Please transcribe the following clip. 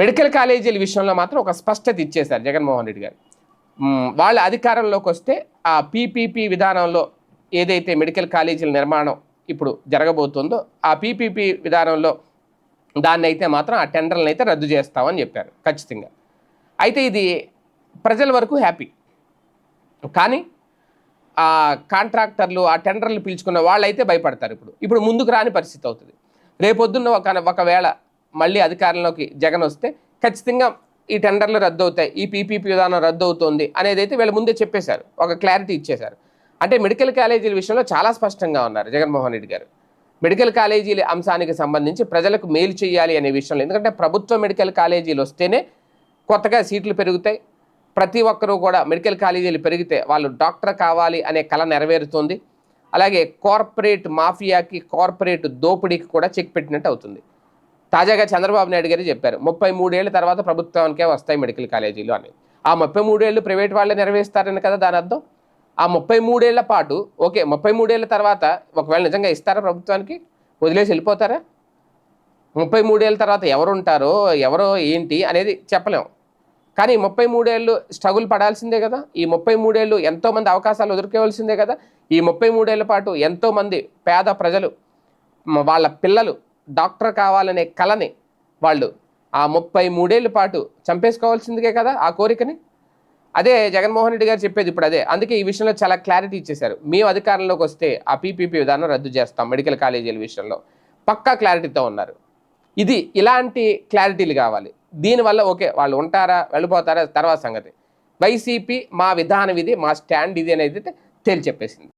Medical కాలేజీల విషయంలో మాత్రం ఒక స్పష్టత ఇచ్చేశారు జగన్మోహన్ రెడ్డి గారు. వాళ్ళ అధికారంలోకి వస్తే ఆ పీపీపీ విధానంలో ఏదైతే మెడికల్ కాలేజీల నిర్మాణం ఇప్పుడు జరగబోతుందో ఆ పీపీపీ విధానంలో దాన్ని అయితే మాత్రం ఆ టెండర్లను అయితే రద్దు చేస్తామని చెప్పారు ఖచ్చితంగా. అయితే ఇది ప్రజల వరకు హ్యాపీ. కానీ ఆ కాంట్రాక్టర్లు ఆ టెండర్లు పిలుచుకున్న వాళ్ళైతే భయపడతారు ఇప్పుడు. ఇప్పుడు ముందుకు రాని పరిస్థితి అవుతుంది. రేపొద్దున్న ఒక ఒకవేళ మళ్ళీ అధికారంలోకి జగన్ వస్తే ఖచ్చితంగా ఈ టెండర్లు రద్దు అవుతాయి ఈ పీపీపీ విధానం రద్దు అవుతుంది అనేది అయితే వీళ్ళ ముందే చెప్పేశారు ఒక క్లారిటీ ఇచ్చేశారు. అంటే మెడికల్ కాలేజీల విషయంలో చాలా స్పష్టంగా ఉన్నారు జగన్మోహన్ రెడ్డి గారు. మెడికల్ కాలేజీల అంశానికి సంబంధించి ప్రజలకు మేలు చేయాలి అనే విషయంలో ఎందుకంటే ప్రభుత్వ మెడికల్ కాలేజీలు వస్తేనే కొత్తగా సీట్లు పెరుగుతాయి. ప్రతి ఒక్కరూ కూడా మెడికల్ కాలేజీలు పెరిగితే వాళ్ళు డాక్టర్ కావాలి అనే కళ నెరవేరుతుంది. అలాగే కార్పొరేట్ మాఫియాకి కార్పొరేట్ దోపిడీకి కూడా చెక్ పెట్టినట్టు అవుతుంది. తాజాగా చంద్రబాబు నాయుడు గారు చెప్పారు ముప్పై మూడేళ్ళ తర్వాత ప్రభుత్వానికే వస్తాయి మెడికల్ కాలేజీలు అని. ఆ ముప్పై మూడేళ్ళు ప్రైవేట్ వాళ్ళే నెరవేరుస్తారని కదా దాని అర్థం? ఆ ముప్పై మూడేళ్ళ పాటు ఓకే ముప్పై మూడేళ్ళ తర్వాత ఒకవేళ నిజంగా ఇస్తారా ప్రభుత్వానికి? వదిలేసి వెళ్ళిపోతారా? ముప్పై మూడేళ్ళ తర్వాత ఎవరు ఉంటారో ఎవరో ఏంటి అనేది చెప్పలేం. కానీ ముప్పై మూడేళ్ళు స్ట్రగుల్ పడాల్సిందే కదా? ఈ ముప్పై మూడేళ్ళు ఎంతోమంది అవకాశాలు ఎదుర్కోవాల్సిందే కదా? ఈ ముప్పై మూడేళ్ళ పాటు ఎంతోమంది పేద ప్రజలు వాళ్ళ పిల్లలు డాక్టర్ కావాలనే కళని వాళ్ళు ఆ ముప్పై మూడేళ్ళ పాటు చంపేసుకోవాల్సిందికే కదా ఆ కోరికని? అదే జగన్మోహన్ రెడ్డి గారు చెప్పేది ఇప్పుడు అదే. అందుకే ఈ విషయంలో చాలా క్లారిటీ ఇచ్చేశారు. మేము అధికారంలోకి వస్తే ఆ పీపీపీ విధానం రద్దు చేస్తాం మెడికల్ కాలేజీల విషయంలో. పక్కా క్లారిటీతో ఉన్నారు. ఇది ఇలాంటి క్లారిటీలు కావాలి. దీనివల్ల ఓకే వాళ్ళు ఉంటారా వెళ్ళిపోతారా తర్వాత సంగతి. వైసీపీ మా విధానం ఇది మా స్టాండ్ ఇది అనేది తేల్చెప్పేసింది